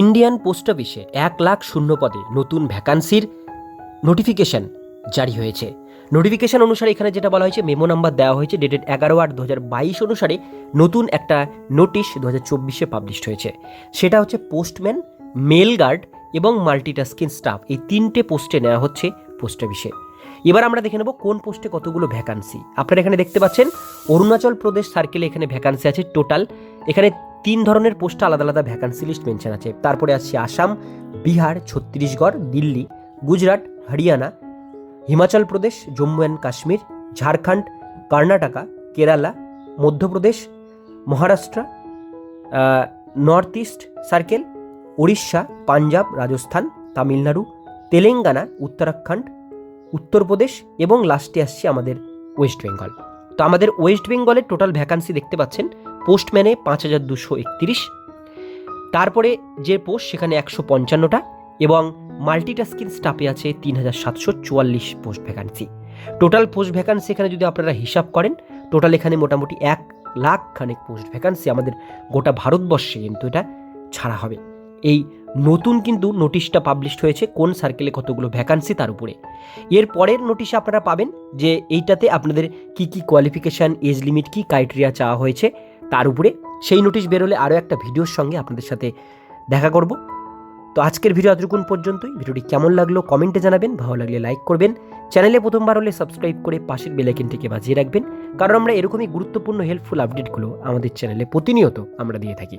Indian post অফিসে এক লাখ শূন্য পদে নতুন ভ্যাকান্সির নোটিফিকেশন জারি হয়েছে। নোটিফিকেশন অনুসারে এখানে যেটা বলা হয়েছে, মেমো নাম্বার দেওয়া হয়েছে, ডেটেড এগারো আট দু অনুসারে নতুন একটা নোটিশ দু হাজার চব্বিশে পাবলিশড হয়েছে। সেটা হচ্ছে পোস্টম্যান, মেল গার্ড এবং মাল্টিটাস্কিং স্টাফ। এই তিনটে পোস্টে নেওয়া হচ্ছে পোস্ট অফিসে। এবার আমরা দেখে নেব কোন পোস্টে কতগুলো ভ্যাকান্সি। আপনারা এখানে দেখতে পাচ্ছেন, অরুণাচল প্রদেশ সার্কেলে এখানে ভ্যাকান্সি আছে টোটাল। এখানে তিন ধরনের পোস্টে আলাদা আলাদা ভ্যাকান্সি লিস্ট মেনশন আছে। তারপরে আসছে Assam, Bihar, Chhattisgarh, Delhi, Gujarat, Haryana, Himachal Pradesh, Jammu and Kashmir, Jharkhand, Karnataka, Kerala, Madhya Pradesh, Maharashtra north east circle Orissa, Punjab, Rajasthan, Tamil Nadu, Telangana, Uttarakhand Uttar Pradesh এবং লাস্টে আসছে আমাদের West Bengal তো আমাদের West বেঙ্গলের total vacancy দেখতে পাচ্ছেন পোস্টম্যানে পাঁচ হাজার দুশো একত্রিশ। তারপরে যে পোস্ট, সেখানে একশো পঞ্চান্নটা এবং মাল্টিটাস্কিং স্টাফে আছে তিন হাজার সাতশো চুয়াল্লিশ post vacancy. Total post vacancy এখানে যদি আপনারা হিসাব করেন, টোটাল এখানে মোটামুটি এক লাখ খানেক পোস্ট ভ্যাকান্সি আমাদের গোটা ভারতবর্ষে কিন্তু এটা ছাড়া হবে। এই নতুন কিন্তু নোটিশটা পাবলিশড হয়েছে কোন সার্কেলে কতগুলো ভ্যাকান্সি তার উপরে। এর পরের নোটিশে আপনারা পাবেন যে এইটাতে আপনাদের কি কি কোয়ালিফিকেশান এজ লিমিট কি ক্রাইটেরিয়া চাওয়া হয়েছে। তার উপরে সেই নোটিশ বেরোলে আরও একটা ভিডিওর সঙ্গে আপনাদের সাথে দেখা করব। তো আজকের ভিডিও এতটুকুন পর্যন্তই। ভিডিওটি কেমন লাগল কমেন্টে জানাবেন, ভালো লাগলে লাইক করবেন। চ্যানেলে প্রথমবার হলে সাবস্ক্রাইব করে পাশের বেলাইকেনটিকে বাজিয়ে রাখবেন। কারণ আমরা এরকমই গুরুত্বপূর্ণ হেল্পফুল আপডেটগুলো আমাদের চ্যানেলে প্রতিনিয়ত আমরা দিয়ে থাকি।